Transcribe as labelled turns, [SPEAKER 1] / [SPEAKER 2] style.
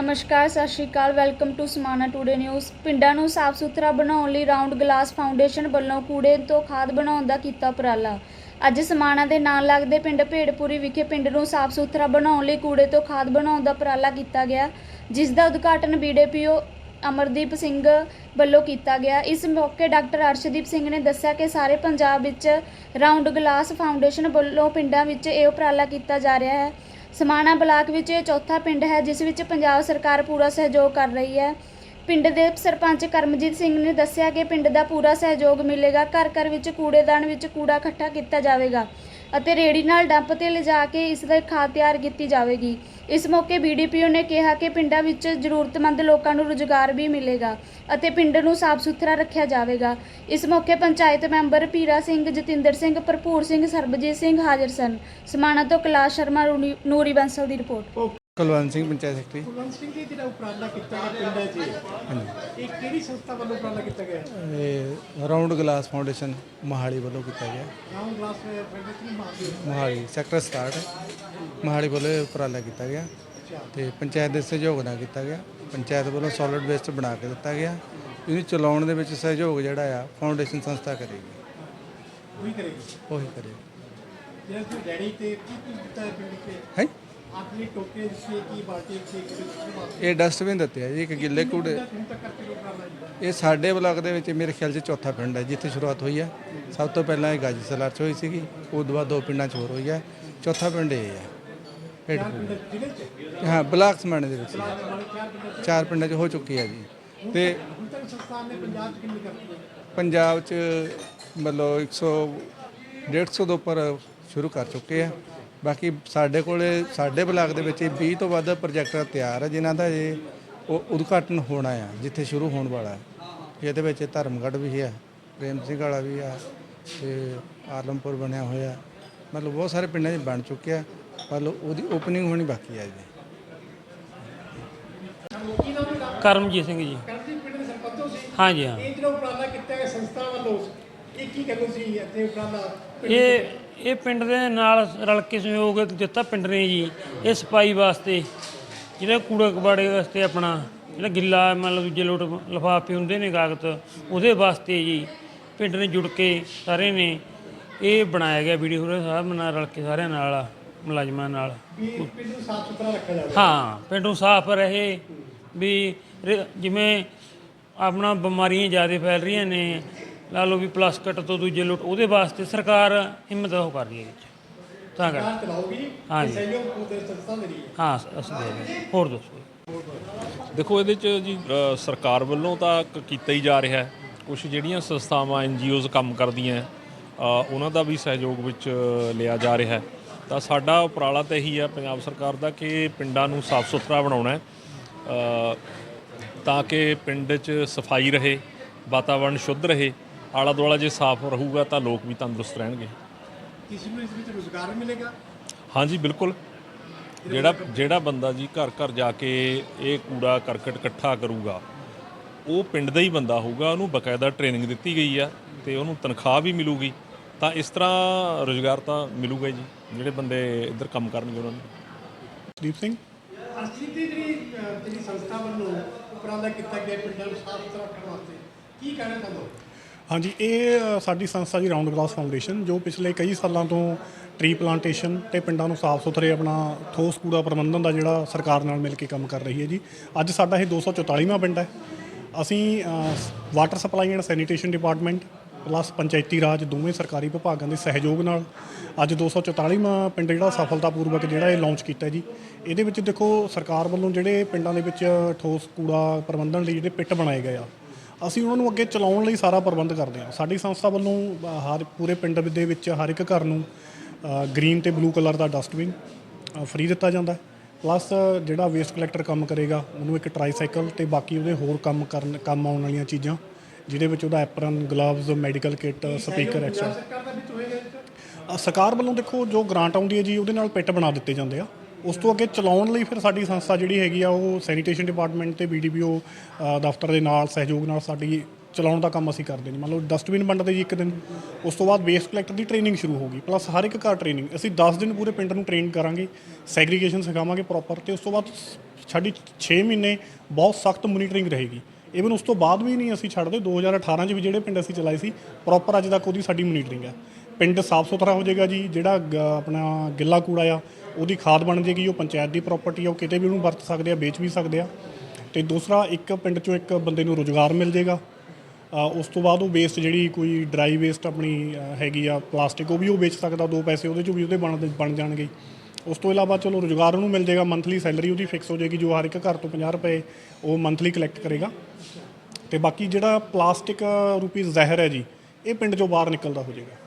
[SPEAKER 1] ਨਮਸਕਾਰ, ਸਤਿ ਸ਼੍ਰੀ ਅਕਾਲ। Welcome to Samana today news ਪਿੰਡਾਂ ਨੂੰ ਸਾਫ਼ ਸੁਥਰਾ ਬਣਾਉਣ ਲਈ ਰਾਉਂਡ ਗਲਾਸ ਫਾਊਂਡੇਸ਼ਨ ਵੱਲੋਂ ਕੂੜੇ ਤੋਂ ਖਾਦ ਬਣਾਉਣ ਦਾ ਕੀਤਾ ਉਪਰਾਲਾ। ਅੱਜ ਸਮਾਣਾ ਦੇ ਨਾਲ ਲੱਗਦੇ ਪਿੰਡ ਭੇੜਪੁਰੀ ਵਿਖੇ ਪਿੰਡ ਨੂੰ ਸਾਫ਼ ਸੁਥਰਾ ਬਣਾਉਣ ਲਈ ਕੂੜੇ ਤੋਂ ਖਾਦ ਬਣਾਉਣ ਦਾ ਉਪਰਾਲਾ ਕੀਤਾ ਗਿਆ। ਜਿਸ ਦਾ ਉਦਘਾਟਨ ਬੀਡੀਪੀਓ ਅਮਰਦੀਪ ਸਿੰਘ ਵੱਲੋਂ ਕੀਤਾ ਗਿਆ। ਇਸ ਮੌਕੇ ਡਾਕਟਰ ਅਰਸ਼ਦੀਪ ਸਿੰਘ ਨੇ ਦੱਸਿਆ ਕਿ ਸਾਰੇ ਪੰਜਾਬ ਵਿੱਚ ਰਾਉਂਡ ਗਲਾਸ ਫਾਊਂਡੇਸ਼ਨ ਵੱਲੋਂ ਪਿੰਡਾਂ ਵਿੱਚ ਇਹ ਉਪਰਾਲਾ ਕੀਤਾ ਜਾ ਰਿਹਾ ਹੈ। ਸਮਾਣਾ ਬਲਾਕ ਵਿੱਚ ਇਹ ਚੌਥਾ ਪਿੰਡ ਹੈ, ਜਿਸ ਵਿੱਚ ਪੰਜਾਬ ਸਰਕਾਰ ਪੂਰਾ ਸਹਿਯੋਗ ਕਰ ਰਹੀ ਹੈ। ਪਿੰਡ ਦੇ ਸਰਪੰਚ ਕਰਮਜੀਤ ਸਿੰਘ ਨੇ ਦੱਸਿਆ ਕਿ ਪਿੰਡ ਦਾ ਪੂਰਾ ਸਹਿਯੋਗ ਮਿਲੇਗਾ। ਘਰ ਘਰ ਵਿੱਚ ਕੂੜੇਦਾਨ ਵਿੱਚ ਕੂੜਾ ਇਕੱਠਾ ਕੀਤਾ ਜਾਵੇਗਾ। ਅਤੇ ਰੇੜੀ ਨਾਲ ਡੰਪ ਤੇ ਲਿਜਾ ਕੇ ਇਸ ਦਾ ਖਾਦ ਤਿਆਰ ਕੀਤੀ ਜਾਵੇਗੀ। ਇਸ ਮੌਕੇ ਬੀਡੀਪੀਓ ਨੇ ਕਿਹਾ ਕਿ ਪਿੰਡਾਂ ਵਿੱਚ ਜ਼ਰੂਰਤਮੰਦ ਲੋਕਾਂ ਨੂੰ ਰੁਜ਼ਗਾਰ ਵੀ ਮਿਲੇਗਾ ਅਤੇ ਪਿੰਡ ਨੂੰ ਸਾਫ਼ ਸੁਥਰਾ ਰੱਖਿਆ ਜਾਵੇਗਾ। ਇਸ ਮੌਕੇ ਪੰਚਾਇਤ ਮੈਂਬਰ ਪੀਰਾ ਸਿੰਘ, ਜਤਿੰਦਰ ਸਿੰਘ, ਭਰਪੂਰ ਸਿੰਘ, ਸਰਬਜੀਤ ਸਿੰਘ ਹਾਜ਼ਰ ਸਨ। ਸਮਾਣਾ ਤੋਂ ਕੈਲਾਸ਼ ਸ਼ਰਮਾ, ਰੂਨੀ- ਨੂਰੀ ਬੰਸਲ ਦੀ ਰਿਪੋਰਟ।
[SPEAKER 2] ਕੁਲਵੰਤ ਸਿੰਘ ਪੰਚਾਇਤ ਸੈਕਟਰੀ।
[SPEAKER 3] ਕੁਲਵੰਤ ਸਿੰਘ ਜੀ ਜਿਹੜਾ ਉਪਰਾਲਾ ਕੀਤਾ ਗਿਆ ਪਿੰਡਾਂ 'ਚ ਇਹ ਕਿਹੜੀ ਸੰਸਥਾ ਵੱਲੋਂ ਉਪਰਾਲਾ ਕੀਤਾ ਗਿਆ?
[SPEAKER 2] ਇਹ ਰਾਉਂਡ ਗਲਾਸ ਫਾਊਂਡੇਸ਼ਨ ਮੋਹਾਲੀ ਵੱਲੋਂ ਕੀਤਾ ਗਿਆ।
[SPEAKER 3] Round glass Mahavir
[SPEAKER 2] Mohali. Sector 67 Mohali ਵੱਲੋਂ ਉਪਰਾਲਾ ਕੀਤਾ ਗਿਆ। ਤੇ ਪੰਚਾਇਤ ਦੇ ਸਹਿਯੋਗ ਨਾਲ ਕੀਤਾ ਗਿਆ। ਪੰਚਾਇਤ ਵੱਲੋਂ ਸੋਲਿਡ ਵੇਸਟ ਬਣਾ ਕੇ ਦਿੱਤਾ ਗਿਆ। ਇਹਨੂੰ ਚਲਾਉਣ ਦੇ ਵਿੱਚ ਸਹਿਯੋਗ ਜਿਹੜਾ ਆ ਫਾਊਂਡੇਸ਼ਨ ਸੰਸਥਾ ਕਰੇਗੀ।
[SPEAKER 3] ਉਹੀ ਕਰੇਗੀ।
[SPEAKER 2] ਉਹੀ ਕਰੇਗੀ।
[SPEAKER 3] ਜਿਹੜਾ ਤੁਸੀਂ ਡੈਡੀ ਤੇ ਕੀ ਕੀ ਦਿੱਤਾ ਹੈ ਪਿੰਡ 'ਚ?
[SPEAKER 2] ਹੈ? ਇਹ ਡਸਟਬਿਨ ਦਿੱਤੇ ਆ ਜੀ ਇੱਕ ਗਿੱਲੇ ਕੂੜੇ ਇਹ ਸਾਡੇ ਬਲਾਕ ਦੇ ਵਿੱਚ ਮੇਰੇ ਖਿਆਲ 'ਚ ਚੌਥਾ ਪਿੰਡ ਹੈ ਜਿੱਥੇ ਸ਼ੁਰੂਆਤ ਹੋਈ ਹੈ। ਸਭ ਤੋਂ ਪਹਿਲਾਂ ਇਹ ਗਾਜੀ ਸਲਾਰ 'ਚ ਹੋਈ ਸੀਗੀ ਉਸ ਤੋਂ ਬਾਅਦ ਦੋ ਪਿੰਡਾਂ 'ਚ ਹੋਰ ਹੋਈ ਹੈ। ਚੌਥਾ ਪਿੰਡ ਇਹ ਹੈ। ਪਿੰਡ
[SPEAKER 3] ਪਿੰਡ ਜ਼ਿਲ੍ਹੇ 'ਚ?
[SPEAKER 2] ਹਾਂ ਬਲਾਕ ਸਮਾਣੇ ਦੇ ਵਿੱਚ
[SPEAKER 3] ਚਾਰ ਪਿੰਡਾਂ 'ਚ?
[SPEAKER 2] ਹੋ ਚੁੱਕੀ ਹੈ ਜੀ। ਤੇ
[SPEAKER 3] ਹੁਣ ਤੱਕ ਸੰਸਥਾ ਨੇ ਪੰਜਾਬ 'ਚ ਕਿੰਨੀ ਕਰਤੀ ਹੈ
[SPEAKER 2] ਪੰਜਾਬ 'ਚ ਮਤਲਬ 100 150 ਤੋਂ ਉੱਪਰ ਸ਼ੁਰੂ ਕਰ ਚੁੱਕੇ ਆ। ਬਾਕੀ ਸਾਡੇ ਕੋਲੇ ਸਾਡੇ ਬਲਾਕ ਦੇ ਵਿੱਚ 20 ਤੋਂ ਵੱਧ ਪ੍ਰੋਜੈਕਟ ਤਿਆਰ ਹੈ ਜਿਨ੍ਹਾਂ ਦਾ ਇਹ ਉਹ ਉਦਘਾਟਨ ਹੋਣਾ ਆ ਜਿੱਥੇ ਸ਼ੁਰੂ ਹੋਣ ਵਾਲਾ ਹੈ। ਇਹਦੇ ਵਿੱਚ ਧਰਮਗੜ੍ਹ ਵੀ ਹੈ ਪ੍ਰੇਮ ਸਿੰਘ ਵਾਲਾ ਵੀ ਆ ਤੇ ਆਲਮਪੁਰ ਬਣਿਆ ਹੋਇਆ। ਮਤਲਬ ਬਹੁਤ ਸਾਰੇ ਪਿੰਡਾਂ 'ਚ ਬਣ ਚੁੱਕਿਆ ਮਤਲਬ ਉਹਦੀ ਓਪਨਿੰਗ ਹੋਣੀ ਬਾਕੀ ਹੈ ਜੀ।
[SPEAKER 4] ਕਰਮਜੀਤ ਸਿੰਘ ਜੀ।
[SPEAKER 3] ਕਰਤੀ ਪਿੰਡ ਦੇ ਸਰਪੰਚੋਂ ਸੀ
[SPEAKER 4] ਹਾਂਜੀ ਹਾਂ।
[SPEAKER 3] ਇਹ ਜਿਹੜਾ ਉਪਰਾਲਾ ਕੀਤਾ ਗਿਆ ਸੰਸਥਾ ਵੱਲੋਂ ਇਹ ਕੀ ਕਹਿੰਦੇ ਸੀ ਇੱਥੇ ਉਪਰਾਲਾ?
[SPEAKER 4] ਇਹ ਇਹ ਪਿੰਡ ਦੇ ਨਾਲ ਰਲ ਕੇ ਸਹਿਯੋਗ ਦਿੱਤਾ ਪਿੰਡ ਨੇ ਜੀ ਇਹ ਸਫ਼ਾਈ ਵਾਸਤੇ। ਜਿਹੜਾ ਕੂੜਾ ਕਬਾੜੇ ਵਾਸਤੇ ਆਪਣਾ ਜਿਹੜਾ ਗਿੱਲਾ ਮਤਲਬ ਦੂਜੇ ਲੋਟ ਲਿਫਾਫੇ ਹੁੰਦੇ ਨੇ ਕਾਗਜ਼ ਉਹਦੇ ਵਾਸਤੇ ਜੀ ਪਿੰਡ ਨੇ ਜੁੜ ਕੇ ਸਾਰੇ ਨੇ ਇਹ ਬਣਾਇਆ ਗਿਆ ਵੀਡੀਓ ਹੋਰ ਸਾਹਿਬ ਨਾਲ ਰਲ ਕੇ ਸਾਰਿਆਂ ਨਾਲ ਮੁਲਾਜ਼ਮਾਂ ਨਾਲ।
[SPEAKER 3] ਵੀ ਪਿੰਡ ਨੂੰ ਸਾਫ਼ ਸੁਥਰਾ ਰੱਖਿਆ ਜਾਵੇ।
[SPEAKER 4] ਹਾਂ ਪਿੰਡ ਨੂੰ ਸਾਫ਼ ਰਹੇ ਵੀ ਜਿਵੇਂ ਆਪਣਾ ਬਿਮਾਰੀਆਂ ਜ਼ਿਆਦਾ ਫੈਲ ਰਹੀਆਂ ਨੇ ਲਾ ਲਓ ਵੀ ਪਲਾਸਟਿਕ ਤੋਂ ਦੂਜੇ ਲੋਟ ਉਹਦੇ ਵਾਸਤੇ ਸਰਕਾਰ ਹਿੰਮਤ ਉਹ ਕਰ ਰਹੀ ਹੈ ਵਿੱਚ। ਤਾਂ ਕਰ
[SPEAKER 3] ਚਲਾਉਗੀ
[SPEAKER 4] ਹਾਂਜੀ।
[SPEAKER 3] ਇਹ ਸਹਿਯੋਗ ਪੂਰੇ ਸੰਸਥਾ ਦੇ ਰਹੀ। ਹੈ
[SPEAKER 4] ਹਾਂ ਅਸੀਂ ਦੇ ਰਹੇ ਹਾਂ। ਹੋਰ ਦੱਸੋ
[SPEAKER 5] ਦੇਖੋ ਇਹਦੇ ਚ ਜੀ ਅ, ਸਰਕਾਰ ਵੱਲੋਂ ਤਾਂ ਕ- ਕੀਤਾ ਹੀ ਜਾ ਰਿਹਾ ਹੈ। ਕੁਝ ਜਿਹੜੀਆਂ ਸੰਸਥਾਵਾਂ ਐਨਜੀਓਜ਼ ਕੰਮ ਕਰਦੀਆਂ ਹੈ, ਅ, ਉਹਨਾਂ ਦਾ ਵੀ ਸਹਿਯੋਗ ਵਿੱਚ ਲਿਆ ਜਾ ਰਿਹਾ ਹੈ। ਤਾਂ ਸਾਡਾ ਉਪਰਾਲਾ ਤਾਂ ਇਹੀ ਹੈ ਪੰਜਾਬ ਸਰਕਾਰ ਦਾ ਕਿ ਪਿੰਡਾਂ ਨੂੰ ਸਾਫ਼ ਸੁਥਰਾ ਬਣਾਉਣਾ ਹੈ। ਅ, ਤਾਂ ਕਿ ਪਿੰਡ 'ਚ ਸਫ਼ਾਈ ਰਹੇ ਵਾਤਾਵਰਣ ਸ਼ੁੱਧ ਰਹੇ ਆਲਾ ਦੁਆਲਾ ਜੇ ਸਾਫ਼ ਰਹੂਗਾ ਤਾਂ ਲੋਕ ਵੀ ਤੰਦਰੁਸਤ ਰਹਿਣਗੇ।
[SPEAKER 3] ਕਿਸੇ ਨੂੰ ਇਸ ਵਿੱਚ ਰੋਜ਼ਗਾਰ ਮਿਲੇਗਾ?
[SPEAKER 5] ਹਾਂਜੀ ਬਿਲਕੁਲ। ਜਿਹੜਾ ਜਿਹੜਾ ਬੰਦਾ ਜੀ ਘਰ ਘਰ ਜਾ ਕੇ ਇਹ ਕੂੜਾ ਕਰਕਟ ਇਕੱਠਾ ਕਰੂਗਾ ਉਹ ਪਿੰਡ ਦਾ ਹੀ ਬੰਦਾ ਹੋਊਗਾ ਉਹਨੂੰ ਬਕਾਇਦਾ ਟ੍ਰੇਨਿੰਗ ਦਿੱਤੀ ਗਈ ਆ ਤੇ ਉਹਨੂੰ ਤਨਖਾਹ ਵੀ ਮਿਲੂਗੀ। ਤਾਂ ਇਸ ਤਰ੍ਹਾਂ ਰੋਜ਼ਗਾਰ ਤਾਂ ਮਿਲੂਗਾ ਜੀ ਜਿਹੜੇ ਬੰਦੇ ਇੱਧਰ ਕੰਮ ਕਰਨਗੇ ਉਹਨਾਂ ਨੂੰ।
[SPEAKER 6] ਦੀਪ ਸਿੰਘ?
[SPEAKER 3] ਅਰਜੀਤ ਦੀ ਜਿਹੜੀ ਸੰਸਥਾ ਵੱਲੋਂ ਉਪਰਾਲਾ ਕੀਤਾ ਗਿਆ ਪਿੰਡਾਂ ਨੂੰ ਸਾਫ਼ ਸੁਥਰਾ ਰੱਖਣ ਵਾਸਤੇ ਕੀ ਕਹਿਣਾ ਚਾਹੁੰਦੇ ਹੋ?
[SPEAKER 6] ਹਾਂਜੀ, ਇਹ ਸਾਡੀ ਸੰਸਥਾ ਜੀ ਰਾਉਂਡ ਗਲਾਸ ਫਾਊਂਡੇਸ਼ਨ ਜੋ ਪਿਛਲੇ ਕਈ ਸਾਲਾਂ ਤੋਂ ਟਰੀ ਪਲਾਂਟੇਸ਼ਨ ਤੇ ਪਿੰਡਾਂ ਨੂੰ ਸਾਫ਼ ਸੁਥਰੇ ਆਪਣਾ ਠੋਸ ਕੂੜਾ ਪ੍ਰਬੰਧਨ ਦਾ ਜਿਹੜਾ ਸਰਕਾਰ ਨਾਲ ਮਿਲ ਕੇ ਕੰਮ ਕਰ ਰਹੀ ਹੈ ਜੀ। ਅੱਜ ਸਾਡਾ ਇਹ 244ਵਾਂ ਪਿੰਡ ਹੈ। ਅਸੀਂ water supply and sanitation department plus Panchayati Raj ਦੋਵੇਂ ਸਰਕਾਰੀ ਵਿਭਾਗਾਂ ਦੇ ਸਹਿਯੋਗ ਨਾਲ ਅੱਜ 244ਵਾਂ ਪਿੰਡ ਜਿਹੜਾ ਸਫਲਤਾਪੂਰਵਕ ਜਿਹੜਾ ਇਹ ਲਾਂਚ ਕੀਤਾ ਜੀ। ਇਹਦੇ ਵਿੱਚ ਦੇਖੋ, ਸਰਕਾਰ ਵੱਲੋਂ ਜਿਹੜੇ ਪਿੰਡਾਂ ਦੇ ਵਿੱਚ ਠੋਸ ਕੂੜਾ ਪ੍ਰਬੰਧਨ ਲਈ ਜਿਹੜੇ ਪਿੱਟ ਬਣਾਏ ਗਏ ਆ ਅਸੀਂ ਉਹਨਾਂ ਨੂੰ ਅੱਗੇ ਚਲਾਉਣ ਲਈ ਸਾਰਾ ਪ੍ਰਬੰਧ ਕਰਦੇ ਹਾਂ। ਸਾਡੀ ਸੰਸਥਾ ਵੱਲੋਂ ਹਰ ਪੂਰੇ ਪਿੰਡ ਦੇ ਵਿੱਚ ਹਰ ਇੱਕ ਘਰ ਨੂੰ ਗ੍ਰੀਨ ਤੇ ਬਲੂ ਕਲਰ ਦਾ ਡਸਟਬਿਨ ਫ੍ਰੀ ਦਿੱਤਾ ਜਾਂਦਾ ਹੈ। ਪਲੱਸ ਜਿਹੜਾ ਵੇਸਟ ਕਲੈਕਟਰ ਕੰਮ ਕਰੇਗਾ ਉਹਨੂੰ ਇੱਕ ਟਰਾਈਸਾਈਕਲ ਤੇ ਬਾਕੀ ਉਹਦੇ ਹੋਰ ਕੰਮ ਕਰਨ ਕੰਮ ਆਉਣ ਵਾਲੀਆਂ ਚੀਜ਼ਾਂ ਜਿਹਦੇ ਵਿੱਚ ਉਹਦਾ apron gloves medical kit speaker extra
[SPEAKER 3] ਸਰਕਾਰ
[SPEAKER 6] ਵੱਲੋਂ ਦੇਖੋ ਜੋ ਗ੍ਰਾਂਟ ਆਉਂਦੀ ਹੈ ਜੀ ਉਹਦੇ ਨਾਲ ਪਿੱਟ ਬਣਾ ਦਿੱਤੇ ਜਾਂਦੇ ਆ। ਉਸ ਤੋਂ ਅੱਗੇ ਚਲਾਉਣ ਲਈ ਫਿਰ ਸਾਡੀ ਸੰਸਥਾ ਜਿਹੜੀ ਹੈਗੀ ਆ, ਉਹ ਸੈਨੀਟੇਸ਼ਨ ਡਿਪਾਰਟਮੈਂਟ ਤੇ ਬੀਡੀਪੀਓ ਦਫ਼ਤਰ ਦੇ ਨਾਲ, ਸਹਿਯੋਗ ਨਾਲ ਸਾਡੀ ਚਲਾਉਣ ਦਾ ਕੰਮ ਅਸੀਂ ਕਰਦੇ ਨੇ। ਮੰਨ ਲਓ ਡਸਟਬਿਨ ਵੰਡਦੇ ਜੀ ਇੱਕ ਦਿਨ, ਉਸ ਤੋਂ ਬਾਅਦ ਵੇਸਟ ਕਲੈਕਟਰ ਦੀ ਟ੍ਰੇਨਿੰਗ ਸ਼ੁਰੂ ਹੋ ਗਈ। ਪਲੱਸ ਹਰ ਇੱਕ ਘਰ ਟ੍ਰੇਨਿੰਗ ਅਸੀਂ 10 ਦਿਨ ਪੂਰੇ ਪਿੰਡ ਨੂੰ ਟ੍ਰੇਨ ਕਰਾਂਗੇ ਸੈਗਰੀਗੇਸ਼ਨ ਸਿਖਾਵਾਂਗੇ ਪ੍ਰੋਪਰ ਤੇ ਉਸ ਤੋਂ ਬਾਅਦ ਸਾਡੀ 6 ਮਹੀਨੇ ਬਹੁਤ ਸਖਤ ਮੋਨੀਟਰਿੰਗ ਰਹੇਗੀ। ਇਵਨ ਉਸ ਤੋਂ ਬਾਅਦ ਵੀ ਨਹੀਂ ਅਸੀਂ ਛੱਡਦੇ 2018 'ਚ ਵੀ ਜਿਹੜੇ ਪਿੰਡ ਅਸੀਂ ਚਲਾਏ ਸੀ ਪ੍ਰੋਪਰ ਅੱਜ ਤੱਕ ਉਹਦੀ ਸਾਡੀ ਮੋਨੀਟਰਿੰਗ ਹੈ ਪਿੰਡ ਸਾਫ਼ ਸੁਥਰਾ ਹੋ ਜਾਏਗਾ ਜੀ ਜਿਹੜਾ ਗ- ਆਪਣਾ ਗਿੱਲਾ ਕੂੜਾ ਆ ਉਹਦੀ ਖਾਦ ਬਣ ਜਾਏਗੀ ਉਹ ਪੰਚਾਇਤ ਦੀ ਪ੍ਰਾਪਰਟੀ ਆ ਉਹ ਕਿਤੇ ਵੀ ਉਹਨੂੰ ਵਰਤ ਸਕਦੇ ਆ ਵੇਚ ਵੀ ਸਕਦੇ ਆ। ਤੇ ਦੂਸਰਾ ਇੱਕ ਪਿੰਡ ਚੋਂ ਇੱਕ ਬੰਦੇ ਨੂੰ ਰੋਜ਼ਗਾਰ ਮਿਲ ਜਾਏਗਾ। ਅ, ਉਸ ਤੋਂ ਬਾਅਦ ਉਹ ਵੇਸਟ ਜਿਹੜੀ ਕੋਈ ਡਰਾਈ ਵੇਸਟ ਆਪਣੀ ਅ, ਹੈਗੀ ਆ ਪਲਾਸਟਿਕ ਉਹ ਵੀ ਉਹ ਵੇਚ ਸਕਦਾ ਦੋ ਪੈਸੇ ਉਹਦੇ ਚੋਂ ਵੀ ਉਹਦੇ ਬਣ ਬਣ ਜਾਣਗੇ। ਉਸ ਤੋਂ ਇਲਾਵਾ ਚਲੋ ਰੋਜ਼ਗਾਰ ਉਹਨੂੰ ਮਿਲ ਜਾਏਗਾ ਮੰਥਲੀ ਸੈਲਰੀ ਉਹਦੀ ਫਿਕਸ ਹੋ ਜਾਏਗੀ ਜੋ ਹਰ ਇੱਕ ਘਰ ਤੋਂ 50 ਰੁਪਏ ਉਹ ਮੰਥਲੀ ਕਲੈਕਟ ਕਰੇਗਾ। ਤੇ ਬਾਕੀ ਜਿਹੜਾ ਪਲਾਸਟਿਕ ਰੂਪੀ ਜ਼ਹਿਰ ਹੈ ਜੀ ਇਹ ਪਿੰਡ ਚੋਂ ਬਾਹਰ ਨਿਕਲਦਾ ਹੋ ਜਾਏਗਾ।